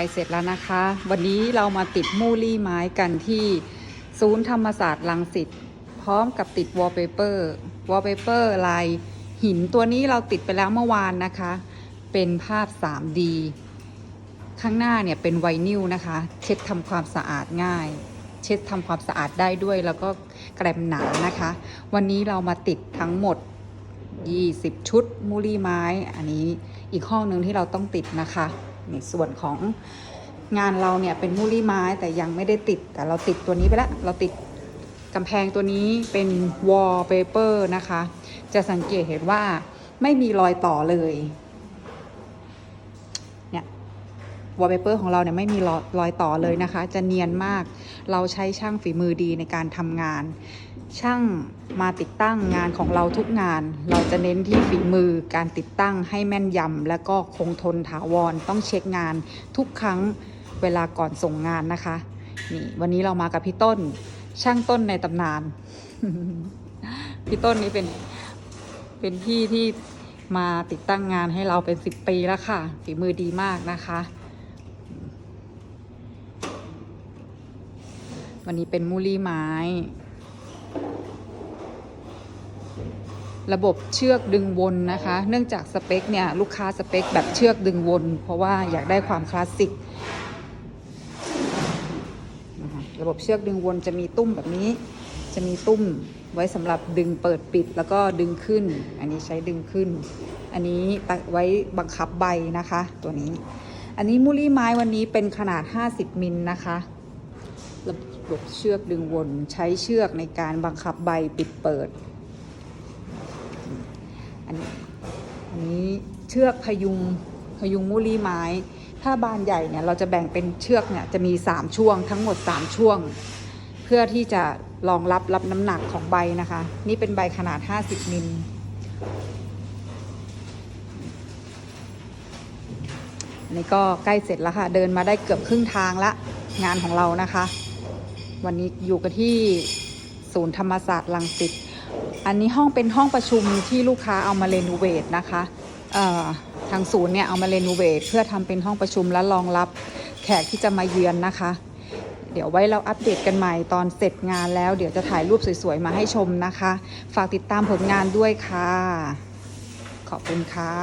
ล้เสร็จแล้วนะคะ วันนี้เรามาติดมูลี่ไม้กันที่ศูนย์ธรรมศาสตร์ลังสิตพร้อมกับติดวอลเปเปอร์วอลเปเปอร์ลายหินตัวนี้เราติดไปแล้วเมื่อวานนะคะ เป็นภาพ 3D ข้างหน้าเนี่ยเป็นไวนิลนะคะ เช็ดทำความสะอาดง่าย เช็ดทำความสะอาดได้ด้วย แล้วก็แกรมหนานะคะ วันนี้เรามาติดทั้งหมด 20 ชุดมูลี่ไม้ อันนี้อีกห้องหนึ่งที่เราต้องติดนะคะ ในส่วนของงานเราเนี่ยเป็นมูลี่ไม้แต่ยังไม่ได้ติด แต่เราติดตัวนี้ไปแล้วเราติดกำแพงตัวนี้เป็นวอลเปเปอร์นะคะ จะสังเกตเห็นว่าไม่มีรอยต่อเลย เนี่ย วอลเปเปอร์ของเราเนี่ยไม่มีรอยรอยต่อเลยนะคะ จะเนียนมาก เราใช้ช่างฝีมือดีในการทำงาน ช่างมาติดตั้งงานของเราทุกงาน เราจะเน้นที่ฝีมือการติดตั้งให้แม่นยำและก็คงทนถาวรต้องเช็คงานทุกครั้งเวลาก่อนส่งงานนะคะนี่วันนี้เรามากับพี่ต้น ช่างต้นในตำนาน พี่ต้นนี้เป็นเป็นพี่ที่มาติดตั้งงานให้เราเป็นสิบปีแล้วค่ะ ฝีมือดีมากนะคะ วันนี้เป็นมูลี่ไม้ ระบบเชือกดึงวนนะคะ เนื่องจากสเปคเนี่ยลูกค้าสเปคแบบเชือกดึงวน เพราะว่าอยากได้ความคลาสสิกระบบเชือกดึงวนจะมีตุ้มแบบนี้ จะมีตุ้มไว้สำหรับดึงเปิดปิดแล้วก็ดึงขึ้น อันนี้ใช้ดึงขึ้น อันนี้ไว้บังคับใบนะคะ ตัวนี้ อันนี้มูลี่ไม้วันนี้เป็นขนาด 50มิลนะคะ ระบบเชือกดึงวนใช้เชือกในการบังคับใบปิดเปิด อันนี้อันนี้เชือกพยุงพยุงมูลี่ไม้ ถ้าบานใหญ่เนี่ยเราจะแบ่งเป็นเชือกเนี่ยจะมี 3 ช่วงทั้งหมด 3 ช่วง เพื่อที่จะรองรับรับน้ำหนักของใบนะคะ นี่เป็นใบขนาด 50มิลนนี้ก็ใกล้เสร็จแล้วค่ะ เดินมาได้เกือบครึ่งทางละงานของเรานะคะ วันนี้อยู่กันที่ศูนย์ธรรมศาสตร์ลังสิต อันนี้ห้องเป็นห้องประชุมที่ลูกค้าเอามาเรโนเวทนะคะทางศูนย์เนี่ยเอามาเรโนเวทเพื่อทำเป็นห้องประชุมและรองรับแขกที่จะมาเยือนนะคะ เดี๋ยวไว้เราอัปเดตกันใหม่ตอนเสร็จงานแล้ว เดี๋ยวจะถ่ายรูปสวยๆมาให้ชมนะคะ ฝากติดตามผลงานด้วยค่ะ ขอบคุณค่ะ